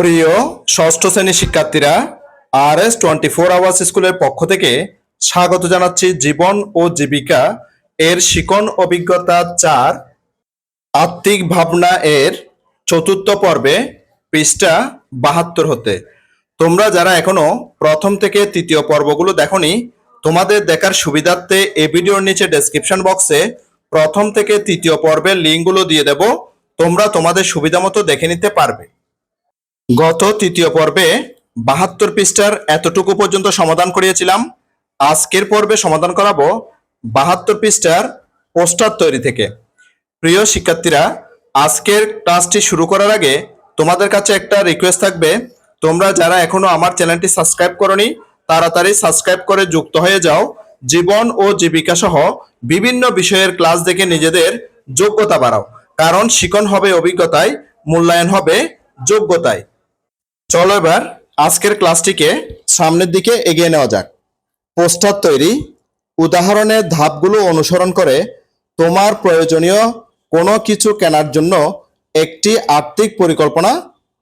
প্রিয় ষষ্ঠ শ্রেণির শিক্ষার্থীরা R S twenty four hours স্কুলের পক্ষ থেকে স্বাগত জানাচ্ছি জীবন ও জীবিকা এর শিকন অভিজ্ঞতা চার, আত্মিক ভাবনা এর চতুর্থ পর্বে, পৃষ্ঠা বাহাত্তর হতে। তোমরা যারা এখনও প্রথম থেকে তৃতীয় পর্বগুলো দেখনি, তোমাদের দেখার সুবিধার্থে এই ভিডিওর নিচে ডেসক্রিপশন বক্সে প্রথম থেকে তৃতীয় পর্বের লিঙ্কগুলো দিয়ে দেব, তোমরা তোমাদের সুবিধা মতো দেখে নিতে পারবে। গত তৃতীয় পর্বে বাহাত্তর পৃষ্ঠার এতটুকু পর্যন্ত সমাধান করিয়েছিলাম। আজকের পর্বে সমাধান করাবো বাহাত্তর পৃষ্ঠার পোস্টার তৈরি থেকে। প্রিয় শিক্ষার্থীরা, আজকের ক্লাসটি শুরু করার আগে তোমাদের কাছে একটা রিকোয়েস্ট থাকবে। তোমরা যারা এখনও আমার চ্যানেলটি সাবস্ক্রাইব করনি, তাড়াতাড়ি সাবস্ক্রাইব করে যুক্ত হয়ে যাও। জীবন ও জীবিকা সহ বিভিন্ন বিষয়ের ক্লাস দেখে নিজেদের যোগ্যতা বাড়াও। কারণ শিকন হবে অভিজ্ঞতায়, মূল্যায়ন হবে যোগ্যতায়। চলো এবার আজকের ক্লাসটিকে সামনের দিকে এগিয়ে নেওয়া যাক। পোস্টার তৈরি। উদাহরণের ধাপগুলো অনুসরণ করে তোমার প্রয়োজনীয় কোনো কিছু কেনার জন্য একটি আর্থিক পরিকল্পনা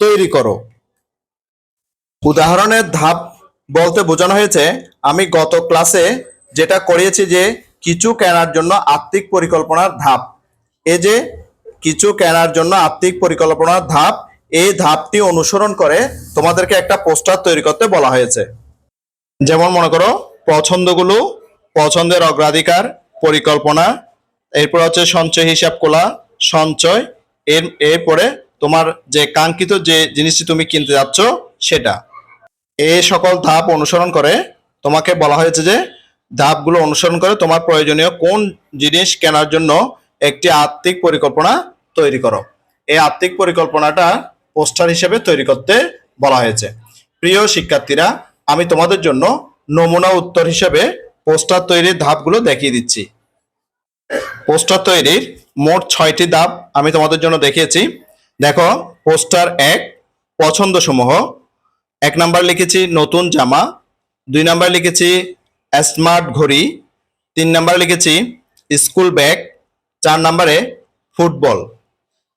তৈরি করো। উদাহরণের ধাপ বলতে বোঝানো হয়েছে, আমি গত ক্লাসে যেটা করিয়েছি যে কিছু কেনার জন্য আর্থিক পরিকল্পনার ধাপ। এই যে কিছু কেনার জন্য আর্থিক পরিকল্পনার ধাপ এই ধাপটি অনুসরণ করে তোমাদেরকে একটা পোস্টার তৈরি করতে বলা হয়েছে। যেমন মনে করো, পছন্দগুলো, পছন্দের অগ্রাধিকার, পরিকল্পনা, এরপর হচ্ছে সঞ্চয় হিসাব খোলা সঞ্চয়, এর, এরপরে তোমার যে কাঙ্ক্ষিত যে জিনিসটি তুমি কিনতে যাচ্ছ, সেটা। এই সকল ধাপ অনুসরণ করে তোমাকে বলা হয়েছে যে, ধাপগুলো অনুসরণ করে তোমার প্রয়োজনীয় কোন জিনিস কেনার জন্য একটি আর্থিক পরিকল্পনা তৈরি করো। এই আর্থিক পরিকল্পনাটা পোস্টার হিসেবে তৈরি করতে বলা হয়েছে। প্রিয় শিক্ষার্থীরা, আমি তোমাদের জন্য নমুনা উত্তর হিসেবে পোস্টার তৈরির ধাপগুলো দেখিয়ে দিচ্ছি। পোস্টার তৈরির মোট ছয়টি ধাপ আমি তোমাদের জন্য দেখিয়েছি। দেখো, পোস্টার এক পছন্দ সমূহ এক নাম্বার লিখেছি নতুন জামা। দুই নাম্বার লিখেছি স্মার্ট ঘড়ি। তিন নাম্বার লিখেছি স্কুল ব্যাগ। চার নাম্বারে ফুটবল।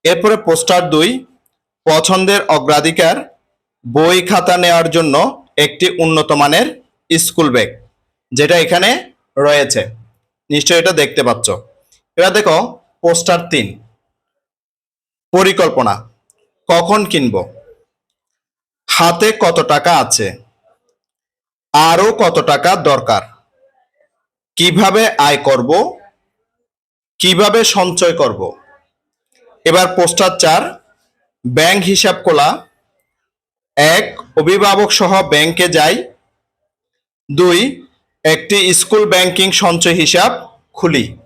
এরপরে পোস্টার দুই পছন্দের অগ্রাধিকার বই খাতা নেওয়ার জন্য একটি উন্নত মানের স্কুল ব্যাগ, যেটা এখানে রয়েছে। নিশ্চয়ই এটা দেখতে পাচ্ছ। এবার দেখো, পোস্টার তিন। পরিকল্পনা, কখন কিনবো? হাতে কত টাকা আছে? আরও কত টাকা দরকার? কীভাবে আয় করব? কীভাবে সঞ্চয় করব? এবার পোস্টার চার ব্যাংক হিসাব খোলা। এক, অভিভাবক সহ ব্যাংকে যাই। দুই, একটি স্কুল ব্যাংকিং সঞ্চয় হিসাব খুলি।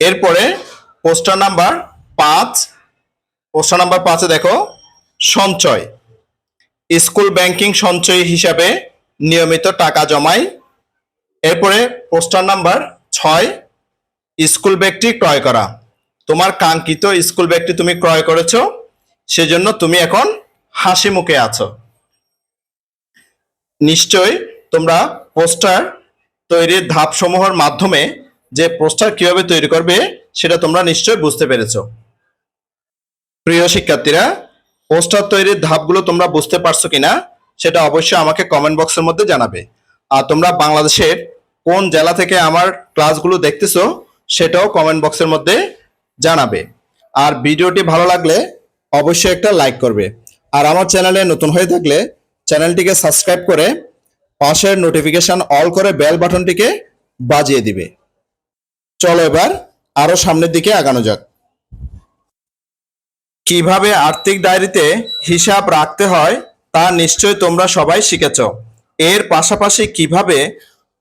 এরপরে পোস্টার নাম্বার পাঁচ পোস্টার নাম্বার পাঁচে দেখো, সঞ্চয়। স্কুল ব্যাংকিং সঞ্চয় হিসাবে নিয়মিত টাকা জমাই। এরপরে পোস্টার নাম্বার ছয়, স্কুল ব্যাগটি ক্রয় করা। তোমার কাঙ্ক্ষিত স্কুল ব্যাগটি তুমি ক্রয় করেছ, সেজন্য তুমি এখন হাসি মুখে আছো। নিশ্চয় তোমরা পোস্টার তৈরির ধাপসমূহের মাধ্যমে যে পোস্টার কীভাবে তৈরি করবে, সেটা তোমরা নিশ্চয় বুঝতে পেরেছ। প্রিয় শিক্ষার্থীরা, পোস্টার তৈরির ধাপগুলো তোমরা বুঝতে পারছ কিনা, সেটা অবশ্যই আমাকে কমেন্ট বক্সের মধ্যে জানাবে। আর তোমরা বাংলাদেশের কোন জেলা থেকে আমার ক্লাসগুলো দেখতেছো, সেটাও কমেন্ট বক্সের মধ্যে জানাবে। আর ভিডিওটি ভালো লাগলে অবশ্যই একটা লাইক করবে। আর আমার চ্যানেলে নতুন হয়ে থাকলে চ্যানেলটিকে সাবস্ক্রাইব করে পাশের নোটিফিকেশন অল করে বেল বাটনটিকে বাজিয়ে দিবে। চলো এবার আরও সামনের দিকে আগানো যাক। কীভাবে আর্থিক ডায়েরিতে হিসাব রাখতে হয় তা নিশ্চয় তোমরা সবাই শিখেছ। এর পাশাপাশি কীভাবে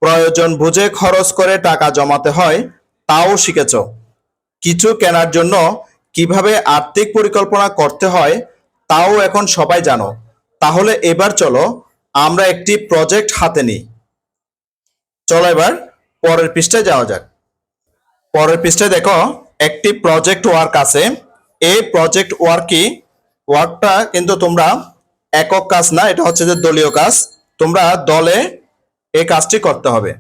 প্রয়োজন বুঝে খরচ করে টাকা জমাতে হয় তাও শিখেছ। কিছু কেনার জন্য কীভাবে আর্থিক পরিকল্পনা করতে হয়, তাও এখন সবাই জানো। তাহলে এবার চলো, আমরা একটি প্রজেক্ট হাতে নিই। চলো এবার পরের পৃষ্ঠায় যাওয়া যাক। পরের পৃষ্ঠায় দেখো, একটি প্রজেক্ট ওয়ার্ক আছে। এই প্রজেক্ট ওয়ার্কই ওয়ার্কটা কিন্তু তোমরা একক কাজ না, এটা হচ্ছে যে দলীয় কাজ। তোমরা দলে এই কাজটি করতে হবে।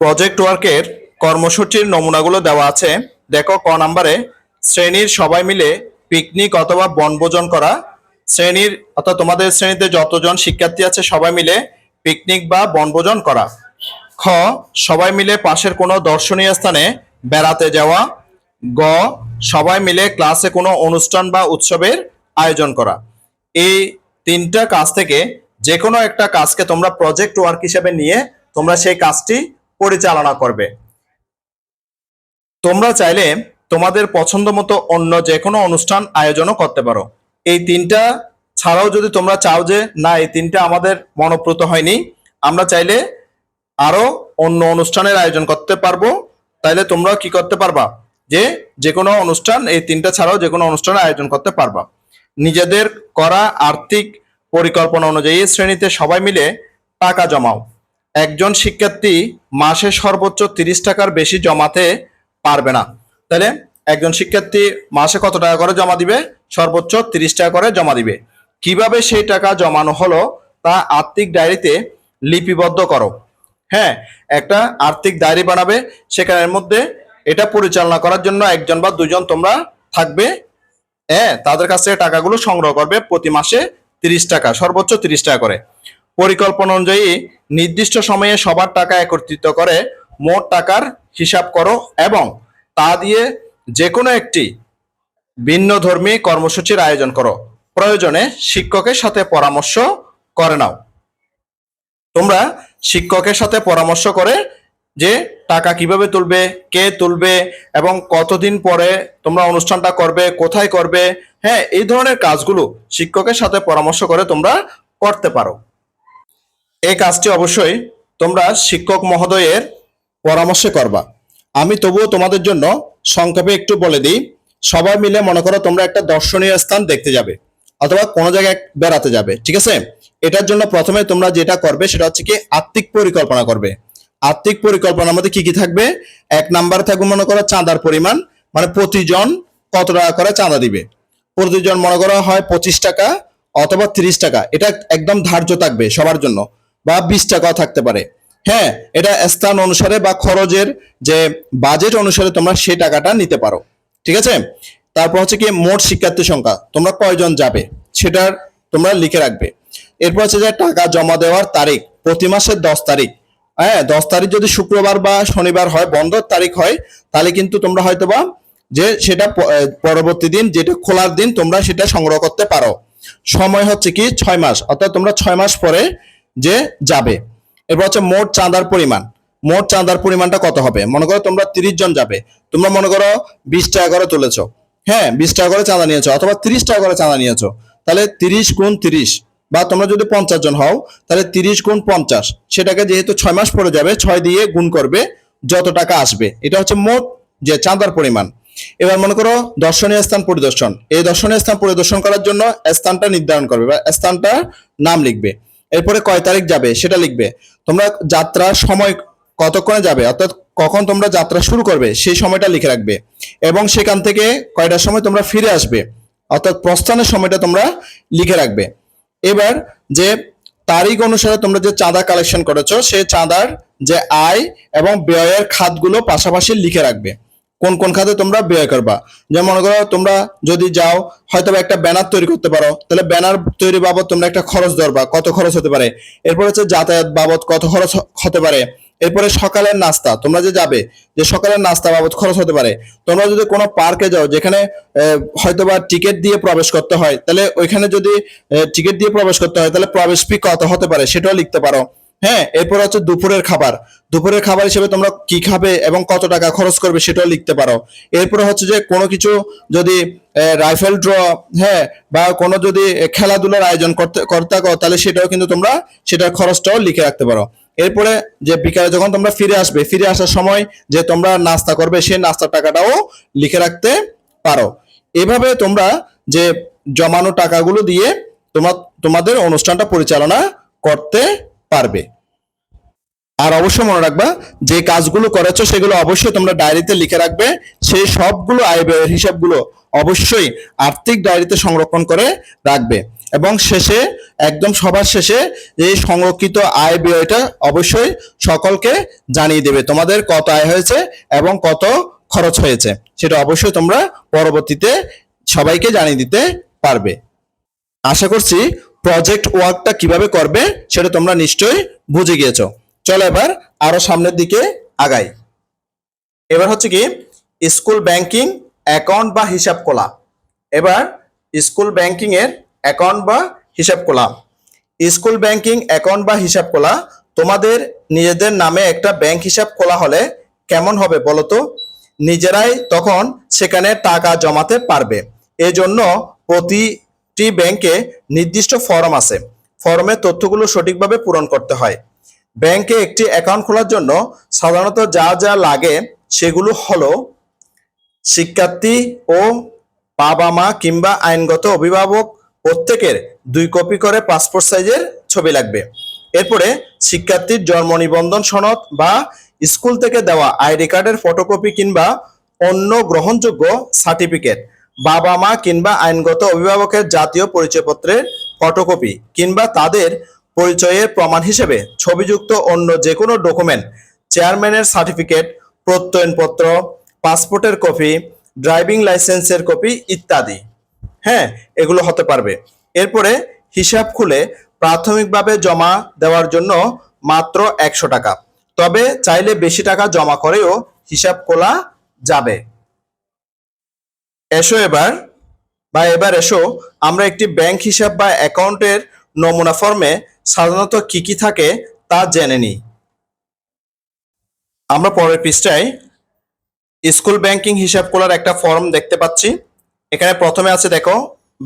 প্রজেক্ট ওয়ার্কের কর্মসূচির নমুনাগুলো দেওয়া আছে। দেখো, ক নাম্বারে, শ্রেণির সবাই মিলে পিকনিক অথবা বনভোজন করা। শ্রেণির, অর্থাৎ তোমাদের শ্রেণীতে যতজন শিক্ষার্থী আছে, সবাই মিলে পিকনিক বা বনভোজন করা। খ, সবাই মিলে পাশের কোনো দর্শনীয় স্থানে বেড়াতে যাওয়া। গ, সবাই মিলে ক্লাসে কোনো অনুষ্ঠান বা উৎসবের আয়োজন করা। এই তিনটা কাজ থেকে যে কোনো একটা কাজকে তোমরা প্রজেক্ট ওয়ার্ক হিসেবে নিয়ে তোমরা সেই কাজটি পরিচালনা করবে। তোমরা চাইলে তোমাদের পছন্দ মতো অন্য যে কোনো অনুষ্ঠান, আয়োজনও করতে পারো। এই তিনটা ছাড়াও যদি তোমরা চাও যে, না, এই তিনটা আমাদের মনোপ্রত হয়নি, আমরা চাইলে আরও অন্য অনুষ্ঠানের আয়োজন করতে পারব। তাইলে তোমরা কি করতে পারবা? যে যে কোনো অনুষ্ঠান, এই তিনটা ছাড়াও যে কোনো অনুষ্ঠানের আয়োজন করতে পারবা। নিজেদের করা আর্থিক পরিকল্পনা অনুযায়ী শ্রেণীতে সবাই মিলে টাকা জমাও। একজন শিক্ষার্থী মাসে সর্বোচ্চ তিরিশ টাকার বেশি জমাতে পারবে না। তাহলে একজন শিক্ষার্থী মাসে কত টাকা করে জমা দিবে? সর্বোচ্চ তিরিশ টাকা করে জমা দিবে। কীভাবে সেই টাকা জমানো হলো তা আর্থিক ডায়েরিতে লিপিবদ্ধ করো। হ্যাঁ একটা আর্থিক ডায়েরি বানাবে, সেখানের মধ্যে এটা পরিচালনা করার জন্য একজন বা দুজন তোমরা থাকবে। হ্যাঁ তাদের কাছ থেকে টাকাগুলো সংগ্রহ করবে প্রতি মাসে তিরিশ টাকা, সর্বোচ্চ তিরিশ টাকা করে। পরিকল্পনা অনুযায়ী নির্দিষ্ট সময়ে সবার টাকা একত্রিত করে মোট টাকার হিসাব করো এবং তা দিয়ে যে কোনো একটি ভিন্ন ধর্মী কর্মসূচির আয়োজন করো। প্রয়োজনে শিক্ষকের সাথে পরামর্শ করে নাও। তোমরা শিক্ষকের সাথে পরামর্শ করে যে টাকা কীভাবে তুলবে, কে তুলবে এবং কতদিন পরে তোমরা অনুষ্ঠানটা করবে, কোথায় করবে হ্যাঁ এই ধরনের কাজগুলো শিক্ষকের সাথে পরামর্শ করে তোমরা করতে পারো। এই কাজটি অবশ্যই তোমরা শিক্ষক মহোদয়ের পরামর্শে করবা। আমি তবুও তোমাদের জন্য সংক্ষেপে একটু বলে দিই। সবাই মিলে মনে করো তোমরা একটা দর্শনীয় স্থান দেখতে যাবে অথবা কোনো জায়গায় বেড়াতে যাবে, ঠিক আছে? এটার জন্য প্রথমে তোমরা যেটা করবে সেটা হচ্ছে কি আর্থিক পরিকল্পনা করবে। আর্থিক পরিকল্পনার মধ্যে কি কি থাকবে? এক নাম্বার থাকবে মনে করো চাঁদার পরিমাণ মানে প্রতিজন কত টাকা করে চাঁদা দিবে? প্রতিজন মনে করা হয় পঁচিশ টাকা অথবা তিরিশ টাকা, এটা একদম ধার্য থাকবে সবার জন্য বা বিশ টাকাও থাকতে পারে। হ্যাঁ এটা স্থান অনুসারে বা খরচের যে বাজেট অনুসারে তোমরা সেই টাকাটা নিতে পারো। ঠিক আছে? তারপর হচ্ছে কি মোট শিক্ষার্থী সংখ্যা, তোমরা কয়জন যাবে সেটার তোমরা লিখে রাখবে। এরপর হচ্ছে যে টাকা জমা দেওয়ার তারিখ, প্রতি মাসের দশ তারিখ। হ্যাঁ দশ তারিখ যদি শুক্রবার বা শনিবার হয় বন্ধর তারিখ হয়, তাহলে কিন্তু তোমরা হয়তো বা যে সেটা পরবর্তী দিন, যেটা খোলার দিন, তোমরা সেটা সংগ্রহ করতে পারো। সময় হচ্ছে কি ছয় মাস, অর্থাৎ তোমরা ছয় মাস পরে যে যাবে। এরপর হচ্ছে মোট চাঁদার পরিমাণ। মোট চাঁদার পরিমাণটা কত হবে? মনে করো তোমরা তিরিশ জন যাবে। তোমরা মনে করো বিশ টাকা করে তুলেছো। হ্যাঁ বিশ টাকা করে চাঁদা নিয়েছো অথবা তিরিশ টাকা করে চাঁদা নিয়েছো। তাহলে তিরিশ গুণ তিরিশ বা তোমরা যদি পঞ্চাশ জন হও, তাহলে তিরিশ গুণ পঞ্চাশ। সেটাকে যেহেতু ছয় মাস পরে যাবে, ছয় দিয়ে গুণ করবে, যত টাকা আসবে। এটা হচ্ছে মোট যে চাঁদার পরিমাণ। এবার মনে করো দর্শনীয় স্থান পরিদর্শন। এই দর্শনীয় স্থান পরিদর্শন করার জন্য স্থানটা নির্ধারণ করবে বা স্থানটার নাম লিখবে। এরপরে কয় তারিখ যাবে সেটা লিখবে। তোমরা যাত্রার সময় কতক্ষণে যাবে? অর্থাৎ কখন তোমরা যাত্রা শুরু করবে, সেই সময়টা লিখে রাখবে। এবং সেখান থেকে কয়টার সময় তোমরা ফিরে আসবে, অর্থাৎ প্রস্থানের সময়টা তোমরা লিখে রাখবে। এবার যে তারিখ অনুসারে তোমরা যে চাঁদা কালেকশন করেছ, সেই চাঁদার যে আয় এবং ব্যয়ের খাতগুলো পাশাপাশি লিখে রাখবে। কোন কোন খাতে তোমরা ব্যয় করবা। যেমন মনে করো, তোমরা যদি যাও হয়তো একটা ব্যানার তৈরি করতে পারো, তাহলে ব্যানার তৈরি বাবদ তোমরা একটা খরচ ধরবা, কত খরচ হতে পারে। এরপর হচ্ছে যাতায়াত বাবদ কত খরচ হতে পারে। এরপরে সকালের নাস্তা, তোমরা যে যাবে, যে সকালের নাস্তা বাবদ খরচ হতে পারে। তোমরা যদি কোনো পার্কে যাও, যেখানে হয়তোবা টিকিট দিয়ে প্রবেশ করতে হয়, তাহলে ওইখানে যদি টিকিট দিয়ে প্রবেশ করতে হয়, তাহলে প্রবেশ ফি কত হতে পারে, সেটাও লিখতে পারো। হ্যাঁ এরপর হচ্ছে দুপুরের খাবার। দুপুরের খাবার হিসেবে তোমরা কি খাবে এবং কত টাকা খরচ করবে সেটাও লিখতে পারো। এরপর হচ্ছে যে কোনো কিছু যদি রাইফেল ড্র হ্যাঁ বা কোনো যদি খেলাধুলার আয়োজন করতে করতে তাহলে সেটাও কিন্তু তোমরা সেটার খরচটাও লিখে রাখতে পারো। এরপরে যে বিকালে যখন তোমরা ফিরে আসবে, ফিরে আসার সময় যে তোমরা নাস্তা করবে, সেই নাস্তার টাকাটাও লিখে রাখতে পারো। এভাবে তোমরা যে জমানো টাকাগুলো দিয়ে তোমার, তোমাদের অনুষ্ঠানটা পরিচালনা করতে পারবে। আর অবশ্যই মনে রাখবা, যে কাজগুলো করেছ সেগুলো অবশ্যই তোমরা ডায়েরিতে লিখে রাখবে। সেই সবগুলো আয় ব্যয়ের হিসাবগুলো অবশ্যই আর্থিক ডায়েরিতে সংরক্ষণ করে রাখবে। এবং শেষে, একদম সবার শেষে, এই সংরক্ষিত আয় ব্যয়টা অবশ্যই সকলকে জানিয়ে দেবে, তোমাদের কত আয় হয়েছে এবং কত খরচ হয়েছে। সেটা অবশ্যই তোমরা পরবর্তীতে সবাইকে জানিয়ে দিতে পারবে। আশা করছি প্রজেক্ট ওয়ার্কটা কীভাবে করবে সেটা তোমরা নিশ্চয়ই বুঝে গিয়েছো। চলো এবার আরও সামনের দিকে আগাই। এবার হচ্ছে কি স্কুল ব্যাংকিং অ্যাকাউন্ট বা হিসাব খোলা এবার স্কুল ব্যাংকিং এর অ্যাকাউন্ট বা হিসাব খোলা স্কুল ব্যাংকিং অ্যাকাউন্ট বা হিসাব খোলা তোমাদের নিজেদের নামে একটা ব্যাংক হিসাব খোলা হলে কেমন হবে বলো তো? নিজেরাই তখন সেখানে টাকা জমাতে পারবে। এজন্য প্রতিটি ব্যাংকে নির্দিষ্ট ফর্ম আছে। ফর্মের তথ্যগুলো সঠিকভাবে পূরণ করতে হয়। ব্যাংকে একটি অ্যাকাউন্ট খোলার জন্য সাধারণত যা যা লাগে সেগুলো হলো শিক্ষার্থী ও বাবা মা কিংবা আইনগত অভিভাবক প্রত্যেকের দুই কপি করে পাসপোর্ট সাইজের ছবি লাগবে। এরপরে শিক্ষার্থীর জন্ম নিবন্ধন সনদ বা স্কুল থেকে দেওয়া আইডি কার্ডের ফটোকপি কিংবা অন্য গ্রহণযোগ্য সার্টিফিকেট। বাবা মা কিংবা আইনগত অভিভাবকের জাতীয় পরিচয়পত্রের ফটোকপি কিংবা তাদের পরিচয়ের প্রমাণ হিসেবে ছবিযুক্ত অন্য যে কোনো ডকুমেন্ট চেয়ারম্যানের সার্টিফিকেট প্রত্যয়নপত্র পাসপোর্টের কপি ড্রাইভিং লাইসেন্সের কপি ইত্যাদি। হ্যাঁ এগুলো হতে পারবে। এরপরে হিসাব খুলে প্রাথমিকভাবে জমা দেওয়ার জন্য মাত্র একশো টাকা। তবে চাইলে বেশি টাকা জমা করেও হিসাব খোলা যাবে। এসো এবার, বা এবার এসো, আমরা একটি ব্যাংক হিসাব বা অ্যাকাউন্টের নমুনা ফর্মে সাধারণত কি কি থাকে তা জেনে নিই। আমরা পরের পৃষ্ঠায় স্কুল ব্যাংকিং হিসাব খোলার একটা ফর্ম দেখতে পাচ্ছি। এখানে প্রথমে আছে, দেখো,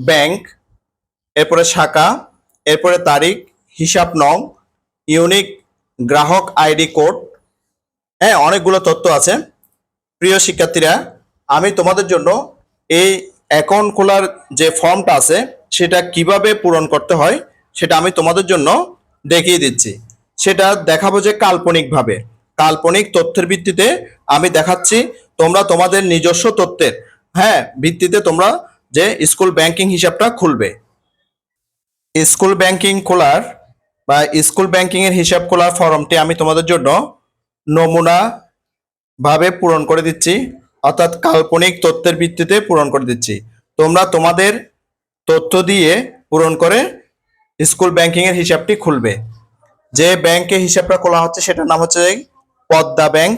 ব্যাংক, এরপরে শাখা, এরপরে তারিখ, হিসাব নং, ইউনিক গ্রাহক আইডি কোড হ্যাঁ অনেকগুলো তথ্য আছে। প্রিয় শিক্ষার্থীরা, আমি তোমাদের জন্য এই অ্যাকাউন্ট খোলার যে ফর্মটা আছে, সেটা কীভাবে পূরণ করতে হয়, সেটা আমি তোমাদের জন্য দেখিয়ে দিচ্ছি। সেটা দেখাবো যে কাল্পনিকভাবে। কাল্পনিক তথ্যের ভিত্তিতে আমি দেখাচ্ছি, তোমরা তোমাদের নিজস্ব তথ্যের হ্যাঁ ভিত্তিতে তোমরা যে স্কুল ব্যাংকিং হিসাবটা খুলবে। স্কুল ব্যাংকিং খোলার বা স্কুল ব্যাংকিং এর হিসাব খোলার ফর্মটি আমি তোমাদের জন্য নমুনা ভাবে পূরণ করে দিচ্ছি। অর্থাৎ কাল্পনিক তথ্যের ভিত্তিতে পূরণ করে দিচ্ছি। তোমরা তোমাদের তথ্য দিয়ে পূরণ করে স্কুল ব্যাংকিং এর হিসাবটি খুলবে। যে ব্যাংকে হিসাবটা খোলা হচ্ছে সেটার নাম হচ্ছে পদ্মা ব্যাংক।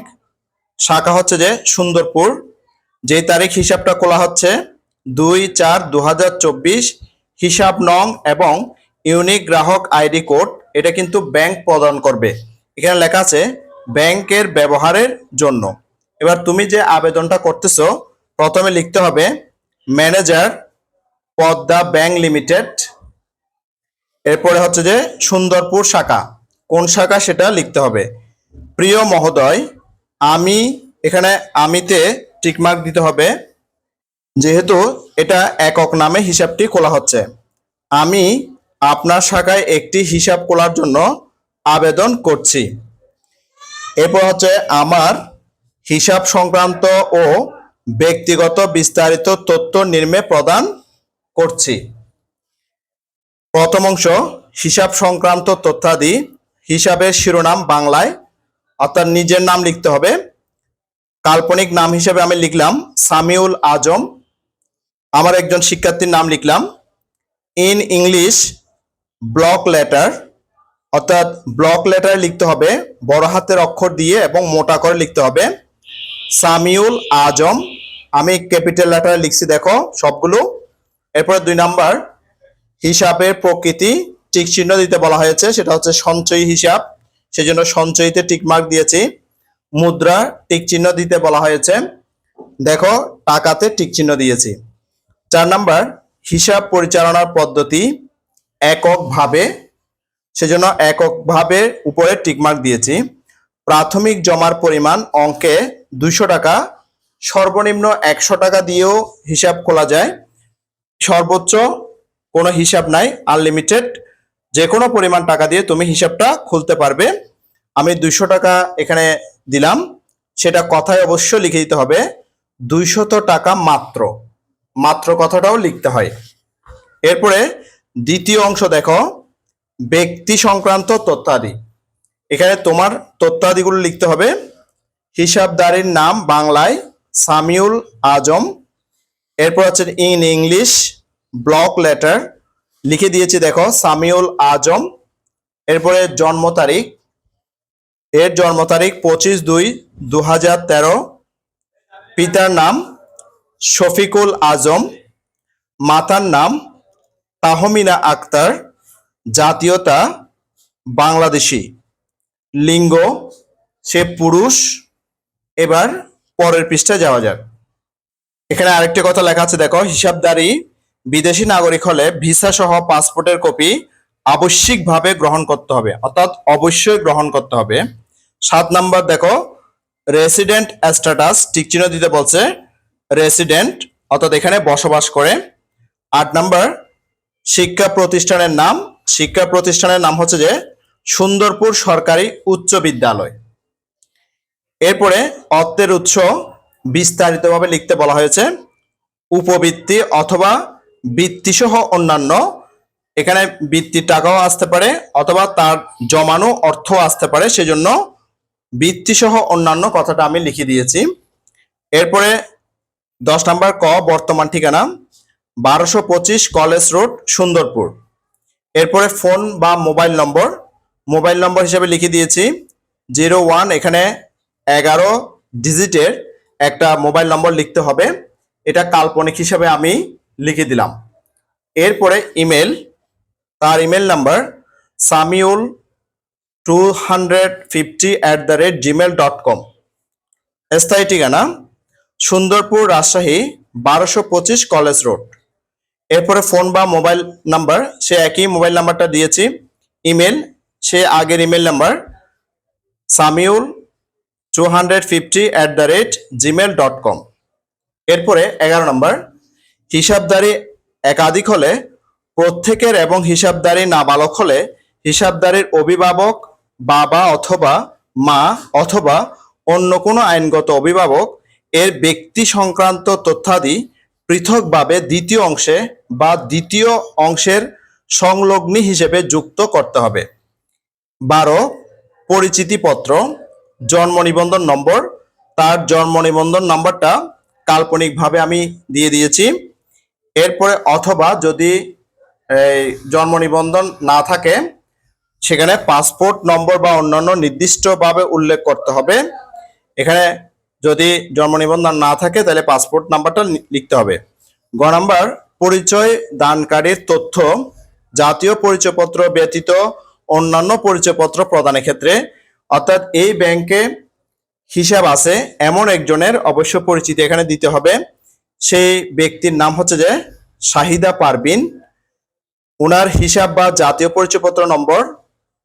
শাখা হচ্ছে যে সুন্দরপুর। যে তারিখ হিসাবটা খোলা হচ্ছে দুই চার দু হিসাব নং এবং ইউনিক গ্রাহক আইডি কোড, এটা কিন্তু ব্যাংক প্রদান করবে। এখানে লেখা আছে ব্যাংকের ব্যবহারের জন্য। এবার তুমি যে আবেদনটা করতেছো, প্রথমে লিখতে হবে ম্যানেজার পদ্মা ব্যাংক লিমিটেড এরপরে হচ্ছে যে, সুন্দরপুর শাখা কোন শাখা সেটা লিখতে হবে। প্রিয় মহোদয়, আমি এখানে আমিতে টিকমার্ক দিতে হবে, যেহেতু এটা একক নামে হিসাবটি খোলা হচ্ছে। আমি আপনার শাখায় একটি হিসাব খোলার জন্য আবেদন করছি। এরপর হচ্ছে, আমার হিসাব সংক্রান্ত ও ব্যক্তিগত বিস্তারিত তথ্য নির্মে প্রদান করছি। প্রথম অংশ, হিসাব সংক্রান্ত তথ্যাদি, হিসাবের শিরোনাম বাংলায়, অর্থাৎ নিজের নাম লিখতে হবে। কাল্পনিক নাম হিসেবে আমি লিখলাম সামিউল আজম। আমার একজন শিক্ষার্থীর নাম লিখলাম ইন ইংলিশ ব্লক লেটার, অর্থাৎ ব্লক লেটার লিখতে হবে, বড় হাতের অক্ষর দিয়ে এবং মোটা করে লিখতে হবে। সামিউল আজম। আমি ক্যাপিটাল লেটার লিখছি, দেখো সবগুলো। এরপরে দুই নাম্বার, হিসাবের প্রকৃতি, টিক চিহ্ন দিতে বলা হয়েছে, সেটা হচ্ছে সঞ্চয়ী হিসাব। সেজন্য সঞ্চয়ীতে টিক মার্ক দিয়েছি। মুদ্রা, টিক চিহ্ন দিতে বলা হয়েছে। দেখো, টাকাতে টিক চিহ্ন দিয়েছি। চার নাম্বার, হিসাব পরিচালনার পদ্ধতি, এককভাবে। সেজন্য এককভাবে উপরে টিকমার্ক দিয়েছি। প্রাথমিক জমার পরিমাণ অঙ্কে দুইশো টাকা, সর্বনিম্ন একশো টাকা দিয়েও হিসাব খোলা যায়। সর্বোচ্চ কোনো হিসাব নাই, আনলিমিটেড। যে কোনো পরিমাণ টাকা দিয়ে তুমি হিসাবটা খুলতে পারবে। আমি দুইশো টাকা এখানে দিলাম। সেটা কথায় অবশ্য লিখে দিতে হবে, দুইশত টাকা মাত্র। মাত্র কথাটাও লিখতে হয়। এরপরে দ্বিতীয় অংশ দেখো, ব্যক্তি সংক্রান্ত তথ্যাদি। এখানে তোমার তথ্যাদিগুলো লিখতে হবে। হিসাবদারির নাম বাংলায় সামিউল আজম। এরপর হচ্ছে ইন ইংলিশ, ব্লক লেটার। লিখে দিয়েছি, দেখো, সামিউল আজম। এরপরে জন্ম তারিখ। এর জন্ম তারিখ পঁচিশ দুই দু পিতার নাম শফিকুল আজম। মাতার নাম তাহমিনা আক্তার। জাতীয়তা বাংলাদেশি। লিঙ্গ, সে পুরুষ, এবার পরের পৃষ্ঠায় যাওয়া যাক। এখানে আরেকটি কথা লেখা আছে, দেখো হিসাবদারি বিদেশি নাগরিক হলে ভিসা সহ পাসপোর্টের কপি আবশ্যিকভাবে গ্রহণ করতে হবে, অর্থাৎ অবশ্যই গ্রহণ করতে হবে। সাত নাম্বার, দেখো রেসিডেন্ট স্ট্যাটাস টিক চিহ্ন দিতে বলছে রেসিডেন্ট অর্থাৎ এখানে বসবাস করে। আট নাম্বার, শিক্ষা প্রতিষ্ঠানের নাম, শিক্ষা প্রতিষ্ঠানের নাম হচ্ছে যে সুন্দরপুর সরকারি উচ্চ বিদ্যালয়। এরপরে অর্থের উৎস বিস্তারিতভাবে লিখতে বলা হয়েছে। উপবৃত্তি অথবা বৃত্তিসহ অন্যান্য। এখানে বৃত্তির টাকাও আসতে পারে অথবা তার জমানো অর্থ আসতে পারে, সেজন্য বৃত্তিসহ অন্যান্য কথাটা আমি লিখে দিয়েছি। এরপরে দশ নাম্বার ক, বর্তমান ঠিকানা, বারোশো পঁচিশ কলেজ রোড সুন্দরপুর। এরপরে ফোন বা মোবাইল নম্বর মোবাইল নম্বর হিসেবে লিখে দিয়েছি। জিরো ওয়ান, এখানে এগারো ডিজিটের একটা মোবাইল নম্বর লিখতে হবে। এটা কাল্পনিক হিসেবে আমি লিখে দিলাম। এরপরে ইমেল, তার email number Samiul two hundred fifty at the rate Gmail dot com. স্থায়ী ঠিকানা, সুন্দরপুর রাজশাহী, বারোশো পঁচিশ কলেজ রোড। এরপরে ফোন বা মোবাইল নাম্বার, সে একই মোবাইল নাম্বারটা দিয়েছি। ইমেল সে আগের email number Samiul two hundred fifty at the rate Gmail dot com এরপরে এগারো নম্বর হিসাবদারি একাধিক হলে, প্রত্যেকের এবং হিসাবদারি নাবালক হলে, হিসাবদারির অভিভাবক বাবা অথবা মা অথবা অন্য কোনো আইনগত অভিভাবক এর ব্যক্তি সংক্রান্ত তথ্যাদি পৃথকভাবে দ্বিতীয় অংশে বা দ্বিতীয় অংশের সংলগ্নী হিসেবে যুক্ত করতে হবে। বারো, পরিচিতিপত্র, জন্ম নিবন্ধন নম্বর। তার জন্ম নিবন্ধন নম্বরটা কাল্পনিকভাবে আমি দিয়ে দিয়েছি। এরপরে অথবা যদি এই জন্ম নিবন্ধন না থাকে, সেখানে পাসপোর্ট নম্বর বা অন্যান্য নির্দিষ্টভাবে উল্লেখ করতে হবে। এখানে যদি জন্ম নিবন্ধন না থাকে, তাহলে পাসপোর্ট নাম্বারটা লিখতে হবে। গ নাম্বার, পরিচয় দানকারীর তথ্য, জাতীয় পরিচয়পত্র ব্যতীত অন্যান্য পরিচয়পত্র প্রদানের ক্ষেত্রে, অর্থাৎ এই ব্যাংকে হিসাব আছে, এমন একজনের অবশ্য পরিচিতি এখানে দিতে হবে। সেই ব্যক্তির নাম হচ্ছে যে শাহিদা পারবিন ওনার হিসাব বা জাতীয় পরিচয়পত্র নম্বর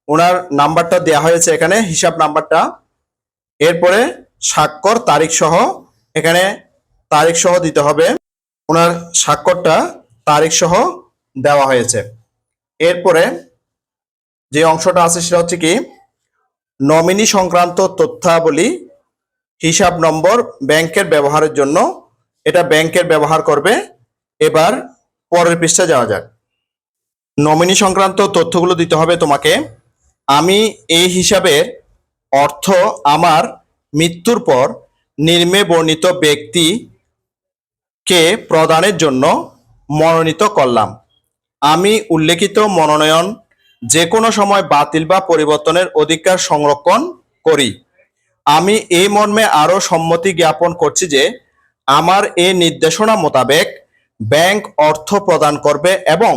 ওনার নাম্বারটা দেয়া হয়েছে এখানে, হিসাব নাম্বারটা। এরপরে স্বাক্ষর তারিখ সহ এখানে তারিখ সহ দিতে হবে। ওনার স্বাক্ষরটা তারিখ সহ দেওয়া হয়েছে। এরপরে যে অংশটা আছে সেটা হচ্ছে কি, নমিনি সংক্রান্ত তথ্যাবলী, হিসাব নম্বর, ব্যাংকের ব্যবহারের জন্য। এটা ব্যাংকের ব্যবহার করবে। এবার পরের পৃষ্ঠায় যাওয়া যাক। নমিনি সংক্রান্ত তথ্যগুলো দিতে হবে তোমাকে। আমি এই হিসাবের অর্থ আমার মৃত্যুর পর নির্মে বর্ণিত ব্যক্তি কে প্রদানের জন্য মনোনীত করলাম। আমি উল্লেখিত মনোনয়ন যে কোনো সময় বাতিল বা পরিবর্তনের অধিকার সংরক্ষণ করি। আমি এই মর্মে আরও সম্মতি জ্ঞাপন করছি যে, আমার এই নির্দেশনা মোতাবেক ব্যাংক অর্থ প্রদান করবে এবং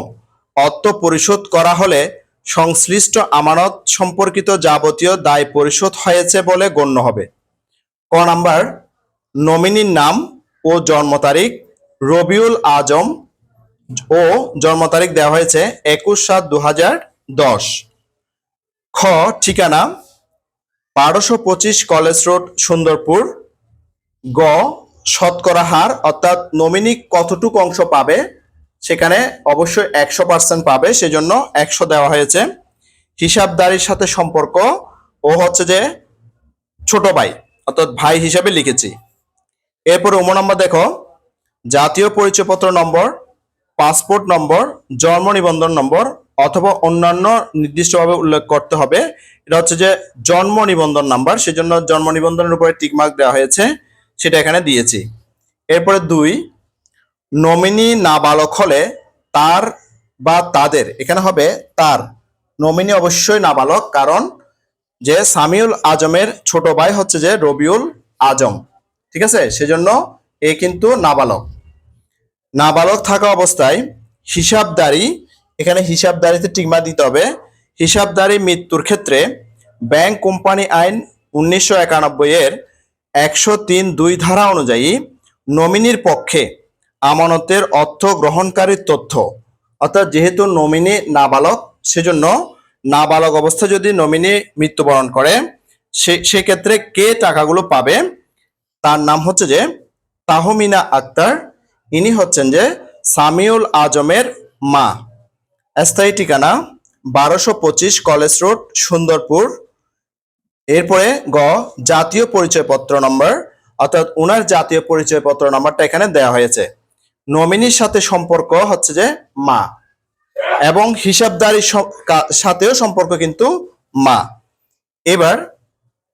অর্থ পরিশোধ করা হলে সংশ্লিষ্ট আমানত সম্পর্কিত যাবতীয় দায় পরিশোধ হয়েছে বলে গণ্য হবে। ক নাম্বার, নমিনির নাম ও জন্ম তারিখ, রবিউল আজম ও জন্ম তারিখ দেওয়া হয়েছে একুশ সাত দু হাজার দশ। খ, ঠিকানা, বারোশো পঁচিশ কলেজ রোড, সুন্দরপুর। গ, শতকরা হার, অর্থাৎ নমিনি কতটুকু অংশ পাবে, সেখানে অবশ্যই একশো পার্সেন্ট পাবে, সেজন্য একশো দেওয়া হয়েছে। হিসাবদারির সাথে সম্পর্ক, ও হচ্ছে যে ছোট ভাই, অর্থাৎ ভাই হিসাবে লিখেছি। এরপরে উম নম্বর দেখো, জাতীয় পরিচয়পত্র নম্বর, পাসপোর্ট নম্বর, জন্ম নিবন্ধন নম্বর অথবা অন্যান্য নির্দিষ্টভাবে উল্লেখ করতে হবে। এটা হচ্ছে যে জন্ম নিবন্ধন নাম্বার, সেজন্য জন্ম নিবন্ধনের উপরে টিকমার্ক দেওয়া হয়েছে, সেটা এখানে দিয়েছি। এরপরে দুই, নমিনি নাবালক হলে তার বা তাদের, এখানে হবে তার। নমিনি অবশ্যই নাবালক, কারণ যে সামিউল আজমের ছোট ভাই হচ্ছে যে রবিউল আজম, ঠিক আছে? সেজন্য এ কিন্তু নাবালক। নাবালক থাকা অবস্থায় হিসাবদারি এখানে হিসাবদারিতে টিকমা দিতে হবে। হিসাবদারি মৃত্যুর ক্ষেত্রে ব্যাংক কোম্পানি আইন উনিশশো একানব্বই এর একশো তিন দুই ধারা অনুযায়ী নমিনির পক্ষে আমানতের অর্থ গ্রহণকারীর তথ্য। অর্থাৎ যেহেতু নমিনি নাবালক, সেজন্য নাবালক অবস্থা যদি নমিনি মৃত্যুবরণ করে, সে, সেক্ষেত্রে কে টাকাগুলো পাবে? তার নাম হচ্ছে যে তাহমিনা আক্তার। ইনি হচ্ছেন যে সামিউল আজমের মা। স্থায়ী ঠিকানা বারোশো পঁচিশ কলেজ রোড, সুন্দরপুর। এরপরে গ, জাতীয় পরিচয়পত্র নম্বর, অর্থাৎ ওনার জাতীয় পরিচয়পত্র নম্বরটা এখানে দেওয়া হয়েছে। নমিনির সাথে সম্পর্ক হচ্ছে যে মা এবং হিসাবদারির সাথেও সম্পর্ক কিন্তু মা। এবার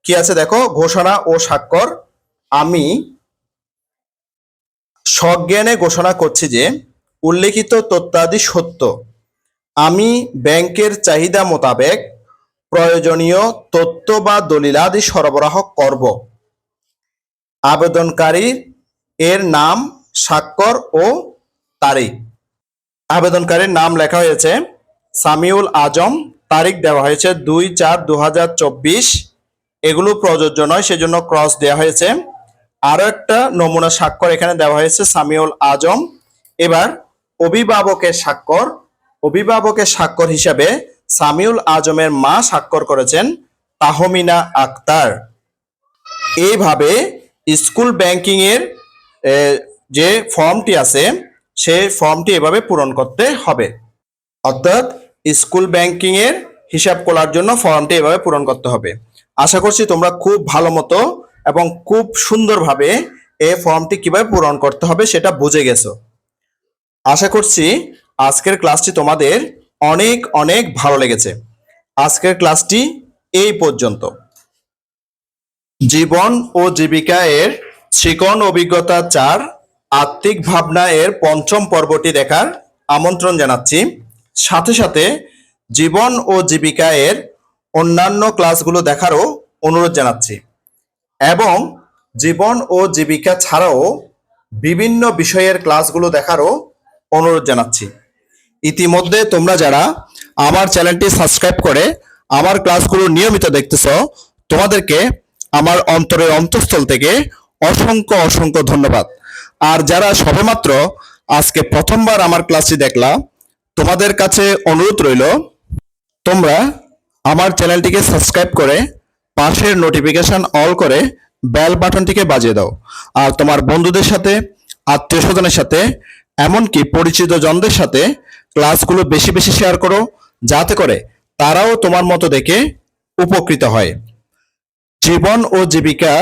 কি আছে দেখো? ঘোষণা ও স্বাক্ষর। আমি সজ্ঞানে ঘোষণা করছি যে উল্লেখিত তথ্যাদি সত্য। আমি ব্যাংকের চাহিদা মোতাবেক প্রয়োজনীয় তথ্য বা দলিলাদি সরবরাহ করব। আবেদনকারী এর নাম, স্বাক্ষর ও তারিখ। আবেদনকারীর নাম লেখা হয়েছে সামিউল আজম। তারিখ দেওয়া হয়েছে দুই চার দু এগুলো প্রযোজ্য নয়, সেজন্য ক্রস দেওয়া হয়েছে। আরও একটা নমুনা স্বাক্ষর এখানে দেওয়া হয়েছে সামিউল আজম। এবার অভিভাবকের স্বাক্ষর অভিভাবকের স্বাক্ষর হিসাবে সামিউল আজমের মা স্বাক্ষর করেছেন তাহমিনা আক্তার। এইভাবে স্কুল ব্যাংকিং এর এ, যে ফর্মটি আছে সেই ফর্মটি এভাবে পূরণ করতে হবে। অর্থাৎ স্কুল ব্যাংকিং এর হিসাব খোলার জন্য ফর্মটি এভাবে পূরণ করতে হবে। আশা করছি তোমরা খুব ভালো মতো এবং খুব সুন্দরভাবে এই ফর্মটি কীভাবে পূরণ করতে হবে সেটা বুঝে গেছো। আশা করছি আজকের ক্লাসটি তোমাদের অনেক অনেক ভালো লেগেছে। আজকের ক্লাসটি এই পর্যন্ত। জীবন ও জীবিকা এর শিকন অভিজ্ঞতা চার, আত্মিক ভাবনা এর পঞ্চম পর্বটি দেখার আমন্ত্রণ জানাচ্ছি। সাথে সাথে জীবন ও জীবিকা এর অন্যান্য ক্লাসগুলো দেখারও অনুরোধ জানাচ্ছি। এবং জীবন ও জীবিকা ছাড়াও বিভিন্ন বিষয়ের ক্লাসগুলো দেখারও অনুরোধ জানাচ্ছি। ইতিমধ্যে তোমরা যারা আমার চ্যানেলটি সাবস্ক্রাইব করে আমার ক্লাসগুলো নিয়মিত দেখতেছ, তোমাদেরকে আমার অন্তরের অন্তঃস্থল থেকে অসংখ্য অসংখ্য ধন্যবাদ। আর যারা সবেমাত্র আজকে প্রথমবার আমার ক্লাসটি দেখলা, তোমাদের কাছে অনুরোধ রইল, তোমরা আমার চ্যানেলটিকে সাবস্ক্রাইব করে পাশের নোটিফিকেশন অল করে বেল বাটনটিকে বাজিয়ে দাও। আর তোমার বন্ধুদের সাথে, আত্মীয় স্বজনের সাথে, এমনকি পরিচিত জনদের সাথে ক্লাসগুলো বেশি বেশি শেয়ার করো, যাতে করে তারাও তোমার মতো দেখে উপকৃত হয়। জীবন ও জীবিকা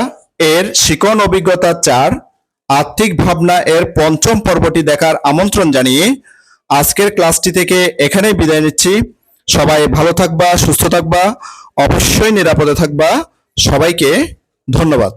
এর শিকন অভিজ্ঞতা চার, আর্থিক ভাবনা এর পঞ্চম পর্বটি দেখার আমন্ত্রণ জানিয়ে আজকের ক্লাসটি থেকে এখানেই বিদায় নিচ্ছি। সবাই ভালো থাকবা, সুস্থ থাকবা, অবশ্যই নিরাপদে থাকবা। সবাইকে ধন্যবাদ।